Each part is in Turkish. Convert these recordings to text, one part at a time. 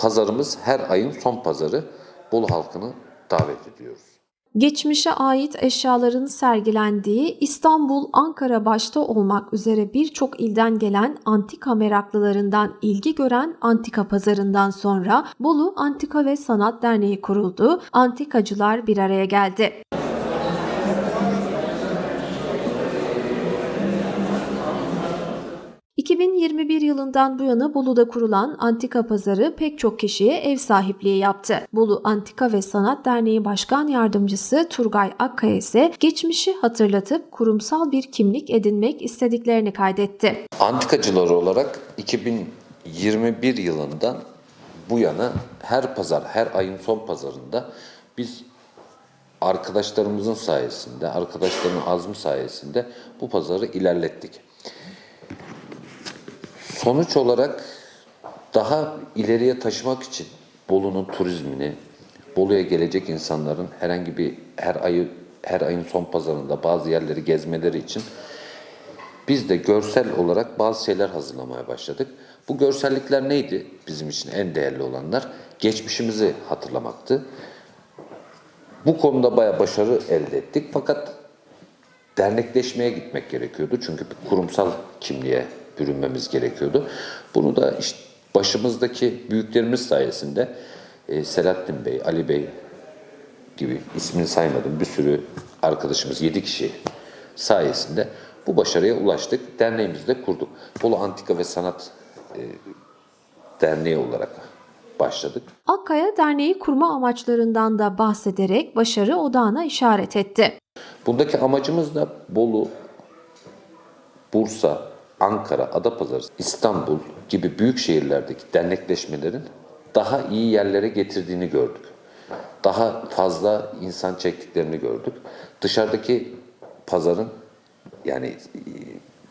Pazarımız her ayın son pazarı. Bolu halkını davet ediyoruz. Geçmişe ait eşyaların sergilendiği İstanbul, Ankara başta olmak üzere birçok ilden gelen antika meraklılarından ilgi gören Antika Pazarı'ndan sonra Bolu Antika ve Sanat Derneği kuruldu. Antikacılar bir araya geldi. Yılından bu yana Bolu'da kurulan Antika Pazarı pek çok kişiye ev sahipliği yaptı. Bolu Antika ve Sanat Derneği Başkan Yardımcısı Turgay Akkaya ise geçmişi hatırlatıp kurumsal bir kimlik edinmek istediklerini kaydetti. Antikacılar olarak 2021 yılından bu yana her pazar, her ayın son pazarında biz arkadaşlarımızın sayesinde, arkadaşların azmi sayesinde bu pazarı ilerlettik. Sonuç olarak daha ileriye taşımak için Bolu'nun turizmini, Bolu'ya gelecek insanların herhangi bir her ayı her ayın son pazarında bazı yerleri gezmeleri için biz de görsel olarak bazı şeyler hazırlamaya başladık. Bu görsellikler neydi? Bizim için en değerli olanlar geçmişimizi hatırlamaktı. Bu konuda bayağı başarı elde ettik fakat dernekleşmeye gitmek gerekiyordu. Çünkü bir kurumsal kimliğe bürünmemiz gerekiyordu. Bunu da işte başımızdaki büyüklerimiz sayesinde e, Selahattin Bey, Ali Bey gibi ismini saymadım bir sürü arkadaşımız, 7 kişi sayesinde bu başarıya ulaştık. Derneğimizi de kurduk. Bolu Antika ve Sanat e, Derneği olarak başladık. Akkaya derneği kurma amaçlarından da bahsederek başarı odağına işaret etti. Bundaki amacımız da Bolu, Bursa, Ankara, Adapazarı, İstanbul gibi büyük şehirlerdeki dernekleşmelerin daha iyi yerlere getirdiğini gördük. Daha fazla insan çektiklerini gördük. Dışarıdaki pazarın yani e,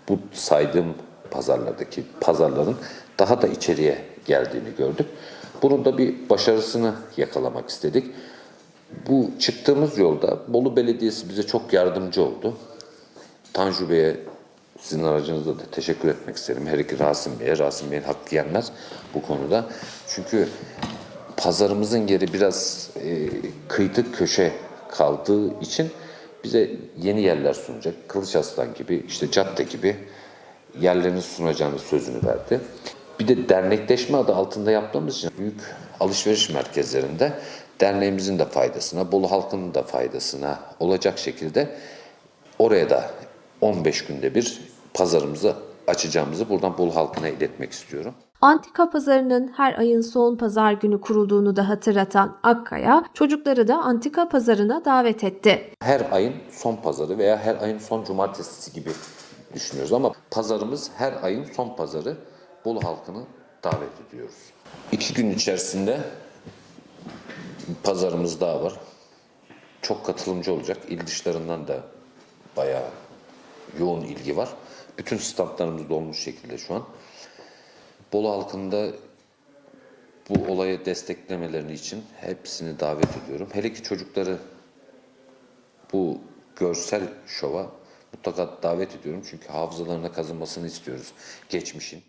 bu saydığım pazarlardaki pazarların daha da içeriye geldiğini gördük. Bunun da bir başarısını yakalamak istedik. Bu çıktığımız yolda Bolu Belediyesi bize çok yardımcı oldu. Tanju Bey'e sizin aracınızda da teşekkür etmek isterim. Her iki Rasim Bey'e, Rasim Bey'in hakkı yenmez bu konuda. Çünkü pazarımızın yeri biraz e, kıytık köşe kaldığı için bize yeni yerler sunacak. Kılıç Aslan gibi, işte cadde gibi yerlerini sunacağını sözünü verdi. Bir de dernekleşme adı altında yaptığımız için büyük alışveriş merkezlerinde derneğimizin de faydasına, Bolu halkının da faydasına olacak şekilde oraya da 15 günde bir pazarımızı açacağımızı buradan Bolu halkına iletmek istiyorum. Antika pazarının her ayın son pazar günü kurulduğunu da hatırlatan Akkaya, çocukları da antika pazarına davet etti. Her ayın son pazarı veya her ayın son cumartesisi gibi düşünüyoruz ama pazarımız her ayın son pazarı Bolu halkını davet ediyoruz. İki gün içerisinde pazarımız daha var. Çok katılımcı olacak. İl dışlarından da bayağı yoğun ilgi var. Bütün standlarımız dolmuş şekilde şu an. Bolu halkında bu olayı desteklemelerini için hepsini davet ediyorum. Hele ki çocukları bu görsel şova mutlaka davet ediyorum. Çünkü hafızalarına kazınmasını istiyoruz geçmişin.